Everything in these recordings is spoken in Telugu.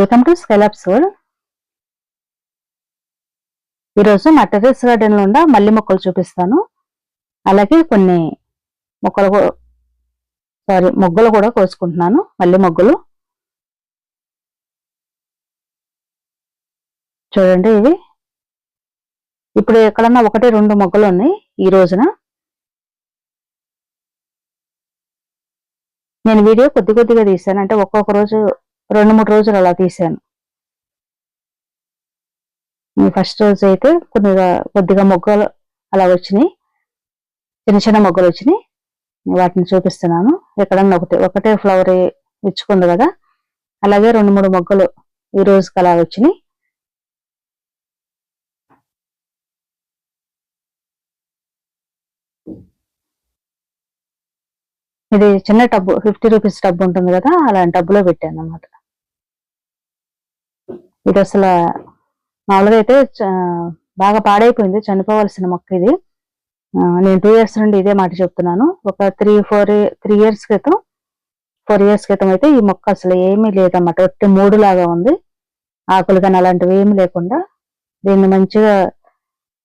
వెల్కమ్ టు స్కైలాబ్స్ వరల్డ్ ఈరోజు మా టెరెస్ గార్డెన్లో ఉన్న మల్లి మొక్కలు చూపిస్తాను. అలాగే కొన్ని మొక్కలు సారీ మొగ్గలు కూడా కోసుకుంటున్నాను. మల్లి మొగ్గలు. చూడండి ఇవి. ఇప్పుడు ఎక్కడన్నా ఒకటి రెండు మొగ్గలు ఉన్నాయి ఈ రోజున. నేను వీడియో కొద్ది కొద్దిగా తీసాను అంటే ఒక్కొక్క రోజు రెండు మూడు రోజులు అలా తీసాను ఫస్ట్ రోజు అయితే కొద్దిగా కొద్దిగా మొగ్గలు అలా వచ్చినాయి. చిన్న చిన్న మొగ్గలు వచ్చినాయి. వాటిని చూపిస్తున్నాను. ఎక్కడన్నా ఒకటి ఒకటే ఫ్లవర్ ఇచ్చుకుంది కదా. అలాగే రెండు మూడు మొగ్గలు ఈ రోజుకి అలా వచ్చినాయి. ఇది చిన్న టబ్బు ఫిఫ్టీ రూపీస్ టబ్బు ఉంటుంది కదా అలాంటి టబ్బులో పెట్టాను అనమాట ఇది అసలు మామూలుగా అయితే బాగా పాడైపోయింది చనిపోవాల్సిన మొక్క ఇది. నేను టూ ఇయర్స్ నుండి ఇదే మాట చెప్తున్నాను. ఒక త్రీ ఫోర్ త్రీ ఇయర్స్ క్రితం ఫోర్ ఇయర్స్ క్రితం అయితే ఈ మొక్క అసలు ఏమీ లేదన్నమాట. ఒట్టి మూడు లాగా ఉంది. ఆకులు కానీ అలాంటివి ఏమీ లేకుండా దీన్ని మంచిగా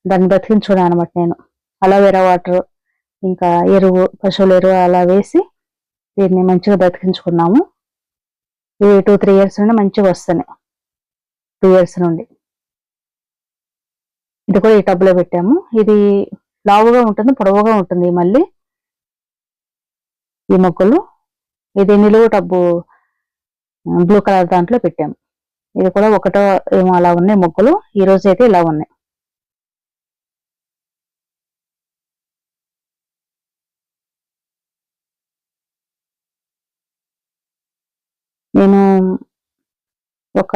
దాన్ని బతికించుకున్నాను అనమాట నేను. అలోవెరా వాటర్ ఇంకా ఎరువు పశువుల ఎరువు అలా వేసి దీన్ని మంచిగా బతికించుకున్నాము. ఇవి టూ త్రీ ఇయర్స్ నుండి మంచిగా వస్తున్నాయి. టూ ఇయర్స్ నుండి. ఇది కూడా ఈ టబ్లో పెట్టాము. ఇది లావుగా ఉంటుంది పొడవుగా ఉంటుంది మళ్ళీ. ఈ మొక్కలు. ఇది నిలువు టబ్బు బ్లూ కలర్ దాంట్లో పెట్టాము ఇది కూడా ఒకటో ఏమో అలా ఉన్నాయి మొక్కలు. ఈ రోజు అయితే ఇలా ఉన్నాయి. నేను ఒక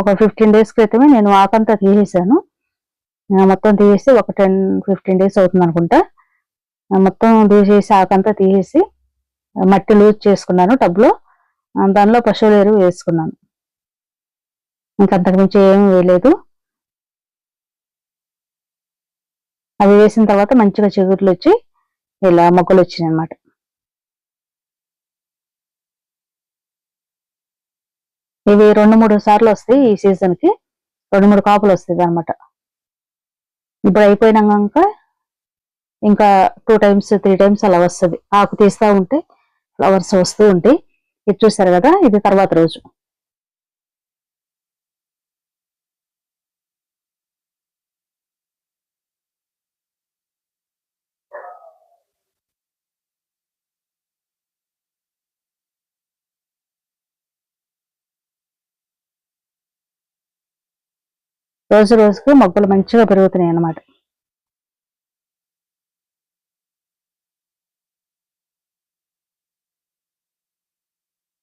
ఒక ఫిఫ్టీన్ డేస్ క్రితమే నేను ఆకంతా తీసేసాను మొత్తం తీసేసి ఒక టెన్ ఫిఫ్టీన్ డేస్ అవుతుంది అనుకుంటా. మొత్తం తీసేసి ఆకంతా తీసేసి మట్టి లూజ్ చేసుకున్నాను టబ్లో. దానిలో పశువుల ఎరువు వేసుకున్నాను. ఇంకంతకు మించి ఏమీ వేయలేదు. అవి వేసిన తర్వాత మంచిగా చిగుర్లు వచ్చి ఇలా మొక్కలు వచ్చినాయి అనమాట ఇవి రెండు మూడు సార్లు వస్తాయి ఈ సీజన్కి. రెండు మూడు కాపులు వస్తాయి అనమాట ఇప్పుడు అయిపోయినాక ఇంకా టూ టైమ్స్ త్రీ టైమ్స్ అలా వస్తుంది. ఆకు తీస్తూ ఉంటే ఫ్లవర్స్ వస్తూ ఉంటాయి. ఇది చూసారు కదా? ఇది తర్వాత రోజు. రోజు రోజుకి మొగ్గలు మంచిగా పెరుగుతున్నాయి అన్నమాట.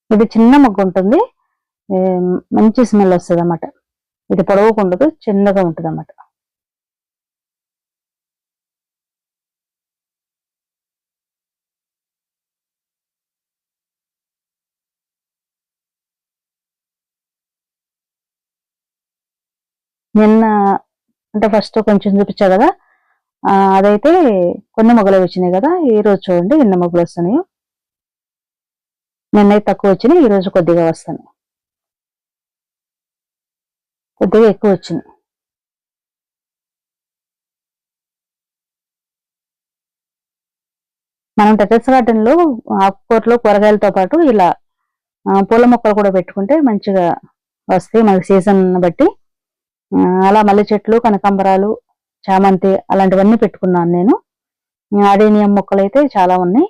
ఇది చిన్న మొగ్గ ఉంటుంది. మంచి స్మెల్ వస్తుంది అన్నమాట ఇది పొడవుకుండదు చిన్నగా ఉంటుంది అన్నమాట నిన్న అంటే ఫస్ట్ కొంచెం చూపించా కదా? అదైతే కొన్ని మొగలు వచ్చినాయి కదా? ఈ రోజు చూడండి ఎన్ని మొగలు వస్తున్నాయి. నిన్నైతే తక్కువ వచ్చినాయి ఈ రోజు కొద్దిగా వస్తాను కొద్దిగా ఎక్కువ వచ్చినాయి. మనం టెరెస్ గార్డెన్లో ఆకుకూరలో ఆకుకూరలు కూరగాయలతో పాటు ఇలా పూల మొక్కలు కూడా పెట్టుకుంటే మంచిగా వస్తాయి. మనకి సీజన్ బట్టి అలా మల్లె చెట్లు కనకాంబరాలు చామంతి అలాంటివన్నీ పెట్టుకున్నాను నేను. అడేనియం మొక్కలు అయితే చాలా ఉన్నాయి.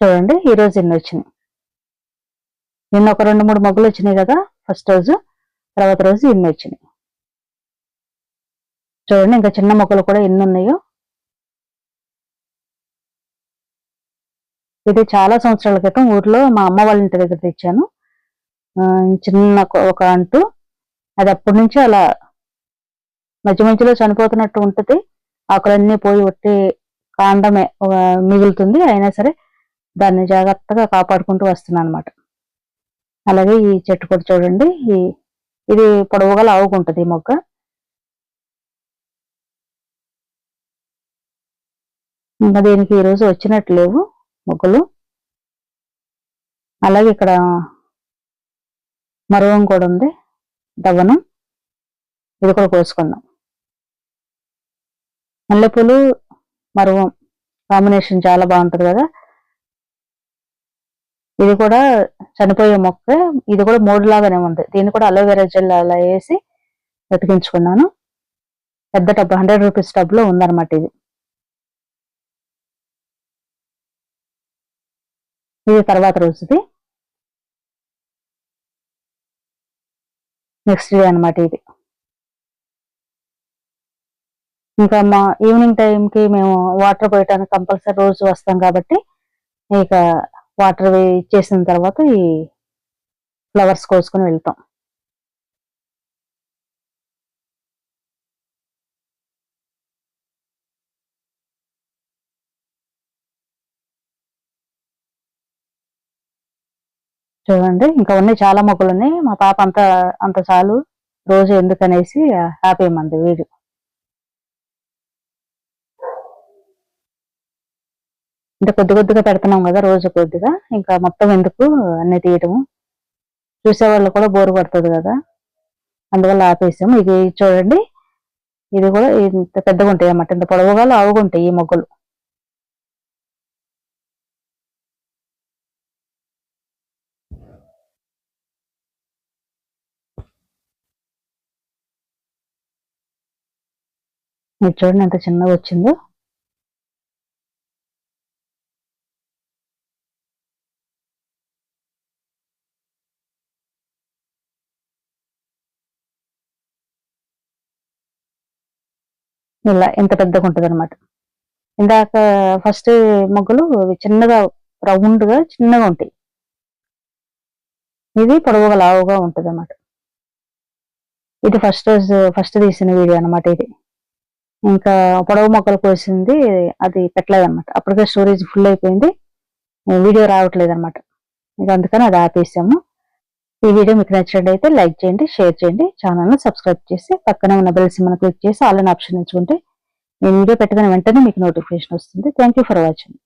చూడండి ఈరోజు ఎన్ని వచ్చినాయి? నిన్న ఒక రెండు మూడు మొగ్గులు వచ్చినాయి కదా ఫస్ట్ రోజు తర్వాత రోజు ఇన్ని వచ్చినాయి. చూడండి ఇంకా చిన్న మొక్కలు కూడా ఎన్ని ఉన్నాయో. ఇది చాలా సంవత్సరాల క్రితం ఊర్లో మా అమ్మ వాళ్ళ ఇంటి దగ్గర తెచ్చాను. చిన్న ఒక అంటూ. అది అప్పటి నుంచి అలా మధ్య మధ్యలో చనిపోతున్నట్టు ఉంటుంది. ఆకులన్నీ పోయి ఒట్టి కాండమే మిగులుతుంది. అయినా సరే దాన్ని జాగ్రత్తగా కాపాడుకుంటూ వస్తున్నాను అనమాట అలాగే ఈ చెట్టు కూడా చూడండి. ఈ ఇది పొడవుగా లావుకుంటుంది ఈ మొక్క ఇంకా దీనికి ఈరోజు వచ్చినట్టు లేవు మొక్కలు అలాగే ఇక్కడ మరువం కూడా ఉంది. దవ్వనం. ఇది కూడా కోసుకుందాం. మల్లెపూలు మరువం. కాంబినేషన్ చాలా బాగుంటుంది కదా. ఇది కూడా చనిపోయే మొక్క ఇది కూడా మూడు లాగానే ఉంది. దీన్ని కూడా అలోవెరా జెల్ అలా వేసి వెతికించుకున్నాను. పెద్ద టబ్ హండ్రెడ్ రూపీస్ టబ్లో ఉందన్నమాట ఇది. ఇది తర్వాత రోజుది. నెక్స్ట్ డే అనమాట ఇది. ఇంకా మా ఈవినింగ్ టైంకి మేము వాటర్ పోయటానికి కంపల్సరీ రోజు వస్తాం కాబట్టి ఇక వాటర్ ఇచ్చేసిన తర్వాత ఈ ఫ్లవర్స్ కోసుకొని వెళ్తాం. చూడండి ఇంకా ఉన్నాయి చాలా మొక్కలు ఉన్నాయి. మా పాప అంత అంత చాలు. రోజు ఎందుకనేసి హ్యాపీ వీడియో. అంటే కొద్ది కొద్దిగా పెడుతున్నాం కదా రోజు కొద్దిగా. ఇంకా మొత్తం ఎందుకు అన్ని తీయటము. చూసేవాళ్ళు కూడా బోరు పడుతుంది కదా. అందువల్ల ఆపేసాము. ఇది చూడండి. ఇది కూడా ఇంత పెద్దగా ఉంటాయి అన్నమాట. ఇంత పొడవుగా ఆవుగుంటాయి ఉంటాయి ఈ మొగ్గలు. మీరు చూడండి ఎంత చిన్నగా వచ్చిందో. ఇలా ఇంత పెద్దగా ఉంటుంది అనమాట ఇందాక ఫస్ట్ మొగ్గలు చిన్నగా రౌండ్గా చిన్నగా ఉంటాయి. ఇది పొడవుగా లావుగా ఉంటుంది అనమాట ఇది ఫస్ట్ రోజు ఫస్ట్ తీసిన వీడియో అనమాట ఇది. ఇంకా పొడవు మొక్కలు కోసింది అది పెట్టలేదు అనమాట అప్పటికే స్టోరేజ్ ఫుల్ అయిపోయింది. వీడియో రావట్లేదు అనమాట ఇంకా అందుకని అది ఆపేసాము. ఈ వీడియో మీకు నచ్చినట్టయితే లైక్ చేయండి షేర్ చేయండి. ఛానల్ను సబ్స్క్రైబ్ చేసి పక్కనే ఉన్న బెల్ సిమ్మను క్లిక్ చేసి ఆల్ ఆప్షన్ ఎంచుకుంటే నేను వీడియో పెట్టగానే వెంటనే మీకు నోటిఫికేషన్ వస్తుంది. Thank for watching